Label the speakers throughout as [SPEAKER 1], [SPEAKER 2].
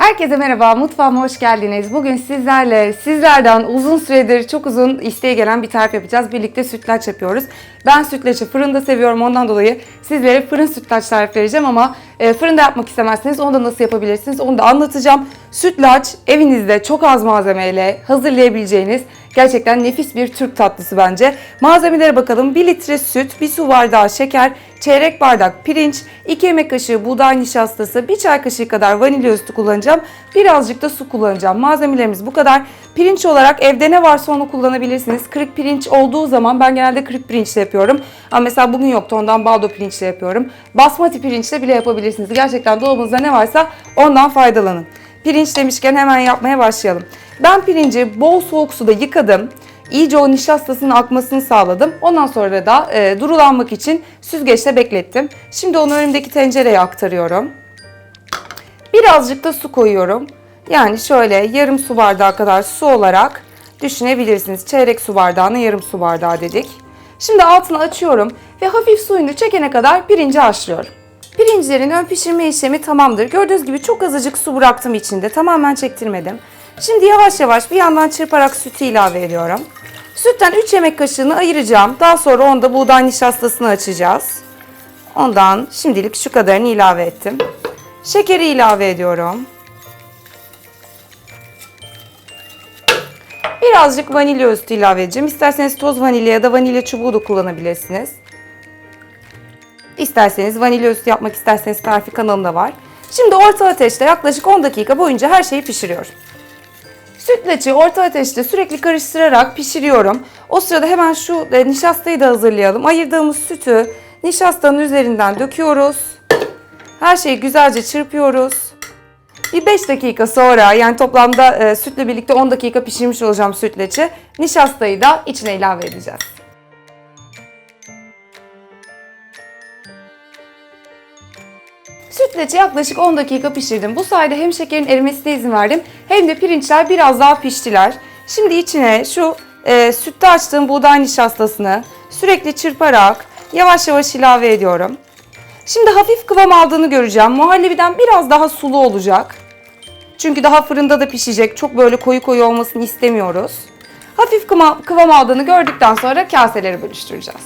[SPEAKER 1] Herkese merhaba, mutfağıma hoş geldiniz. Bugün sizlerle, sizlerden uzun süredir çok uzun isteğe gelen bir tarif yapacağız. Birlikte sütlaç yapıyoruz. Ben sütlaçı fırında seviyorum ondan dolayı sizlere fırın sütlaç tarif vereceğim ama e, fırında yapmak istemezseniz onu da nasıl yapabilirsiniz onu da anlatacağım. Sütlaç evinizde çok az malzemeyle hazırlayabileceğiniz gerçekten nefis bir Türk tatlısı bence. Malzemelere bakalım. 1 litre süt, 1 su bardağı şeker, çeyrek bardak pirinç, 2 yemek kaşığı buğday nişastası, 1 çay kaşığı kadar vanilya özütü kullanacağım. Birazcık da su kullanacağım. Malzemelerimiz bu kadar. Pirinç olarak evde ne varsa onu kullanabilirsiniz. Kırık pirinç olduğu zaman ben genelde kırık pirinçle yapıyorum. Ama mesela bugün yoktu ondan baldo pirinçle yapıyorum. Basmati pirinçle bile yapabilirsiniz. Gerçekten dolabınızda ne varsa ondan faydalanın. Pirinç demişken hemen yapmaya başlayalım. Ben pirinci bol soğuk suda yıkadım. İyice o nişastasının akmasını sağladım. Ondan sonra da e, durulanmak için süzgeçte beklettim. Şimdi onu önümdeki tencereye aktarıyorum. Birazcık da su koyuyorum. Yani şöyle yarım su bardağı kadar su olarak düşünebilirsiniz. Çeyrek su bardağına yarım su bardağı dedik. Şimdi altını açıyorum ve hafif suyunu çekene kadar pirinci haşlıyorum. Pirincilerin ön pişirme işlemi tamamdır. Gördüğünüz gibi çok azıcık su bıraktım içinde. Tamamen çektirmedim. Şimdi yavaş yavaş bir yandan çırparak sütü ilave ediyorum. Sütten 3 yemek kaşığını ayıracağım. Daha sonra onda buğday nişastasını açacağız. Ondan şimdilik şu kadarını ilave ettim. Şekeri ilave ediyorum. Birazcık vanilya özütü ilave edeceğim. İsterseniz toz vanilya ya da vanilya çubuğu da kullanabilirsiniz. İsterseniz vanilya özütü yapmak isterseniz tarifi kanalımda var. Şimdi orta ateşte yaklaşık 10 dakika boyunca her şeyi pişiriyorum. Sütlaçı orta ateşte sürekli karıştırarak pişiriyorum. O sırada hemen şu e, nişastayı da hazırlayalım. Ayırdığımız sütü nişastanın üzerinden döküyoruz. Her şeyi güzelce çırpıyoruz. Bir 5 dakika sonra yani toplamda e, sütle birlikte 10 dakika pişirmiş olacağım sütlaçı. Nişastayı da içine ilave edeceğiz. Sütlaçı yaklaşık 10 dakika pişirdim. Bu sayede hem şekerin erimesine izin verdim hem de pirinçler biraz daha piştiler. Şimdi içine şu e, sütte açtığım buğday nişastasını sürekli çırparak yavaş yavaş ilave ediyorum. Şimdi hafif kıvam aldığını göreceğim. Muhallebiden biraz daha sulu olacak. Çünkü daha fırında da pişecek. Çok böyle koyu koyu olmasını istemiyoruz. Hafif kıvam, kıvam aldığını gördükten sonra kaseleri bölüştüreceğiz.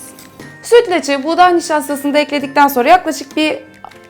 [SPEAKER 1] Sütlaçı buğday nişastasını da ekledikten sonra yaklaşık bir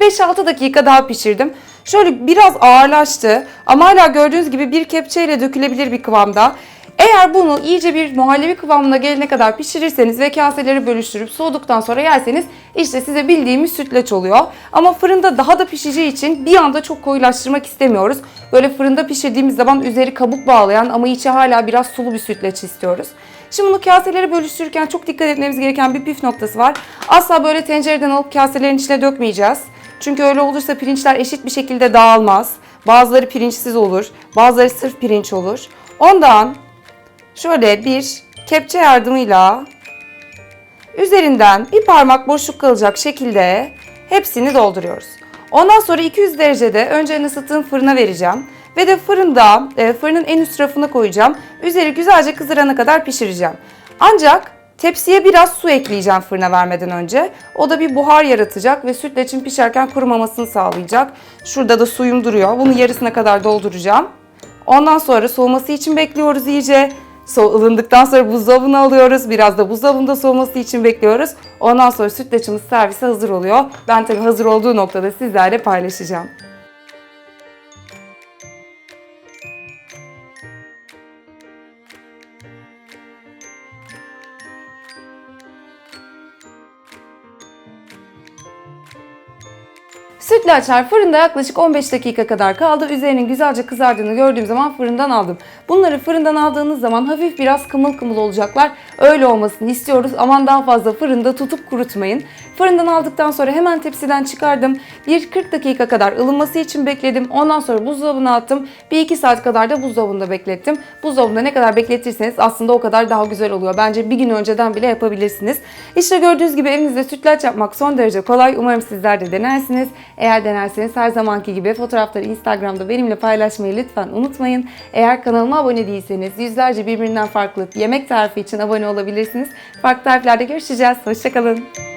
[SPEAKER 1] 5-6 dakika daha pişirdim. Şöyle biraz ağırlaştı ama hala gördüğünüz gibi bir kepçeyle dökülebilir bir kıvamda. Eğer bunu iyice bir muhallebi kıvamına gelene kadar pişirirseniz ve kaseleri bölüştürüp soğuduktan sonra yerseniz işte size bildiğimiz sütlaç oluyor. Ama fırında daha da pişeceği için bir anda çok koyulaştırmak istemiyoruz. Böyle fırında pişirdiğimiz zaman üzeri kabuk bağlayan ama içi hala biraz sulu bir sütlaç istiyoruz. Şimdi bunu kaseleri bölüştürürken çok dikkat etmemiz gereken bir püf noktası var. Asla böyle tencereden alıp kaselerin içine dökmeyeceğiz. Çünkü öyle olursa pirinçler eşit bir şekilde dağılmaz. Bazıları pirinçsiz olur, bazıları sırf pirinç olur. Ondan şöyle bir kepçe yardımıyla üzerinden bir parmak boşluk kalacak şekilde hepsini dolduruyoruz. Ondan sonra 200 derecede önce ısıttığım fırına vereceğim. Ve de fırında, e, fırının en üst rafına koyacağım. Üzeri güzelce kızarana kadar pişireceğim. Ancak tepsiye biraz su ekleyeceğim fırına vermeden önce. O da bir buhar yaratacak ve sütlaçın pişerken kurumamasını sağlayacak. Şurada da suyum duruyor. Bunu yarısına kadar dolduracağım. Ondan sonra soğuması için bekliyoruz iyice. So ılındıktan sonra buzdolabına alıyoruz. Biraz da buzdolabında soğuması için bekliyoruz. Ondan sonra sütlaçımız servise hazır oluyor. Ben tabii hazır olduğu noktada sizlerle paylaşacağım. Sütlaçlar fırında yaklaşık 15 dakika kadar kaldı. Üzerinin güzelce kızardığını gördüğüm zaman fırından aldım. Bunları fırından aldığınız zaman hafif biraz kımıl kımıl olacaklar. Öyle olmasını istiyoruz. Aman daha fazla fırında tutup kurutmayın. Fırından aldıktan sonra hemen tepsiden çıkardım. Bir 40 dakika kadar ılınması için bekledim. Ondan sonra buzdolabına attım. Bir 2 saat kadar da buzdolabında beklettim. Buzdolabında ne kadar bekletirseniz aslında o kadar daha güzel oluyor. Bence bir gün önceden bile yapabilirsiniz. İşte gördüğünüz gibi evinizde sütlaç yapmak son derece kolay. Umarım sizler de denersiniz. Eğer denerseniz her zamanki gibi fotoğrafları Instagram'da benimle paylaşmayı lütfen unutmayın. Eğer kanalıma abone değilseniz yüzlerce birbirinden farklı yemek tarifi için abone olabilirsiniz. Farklı tariflerde görüşeceğiz. Hoşçakalın.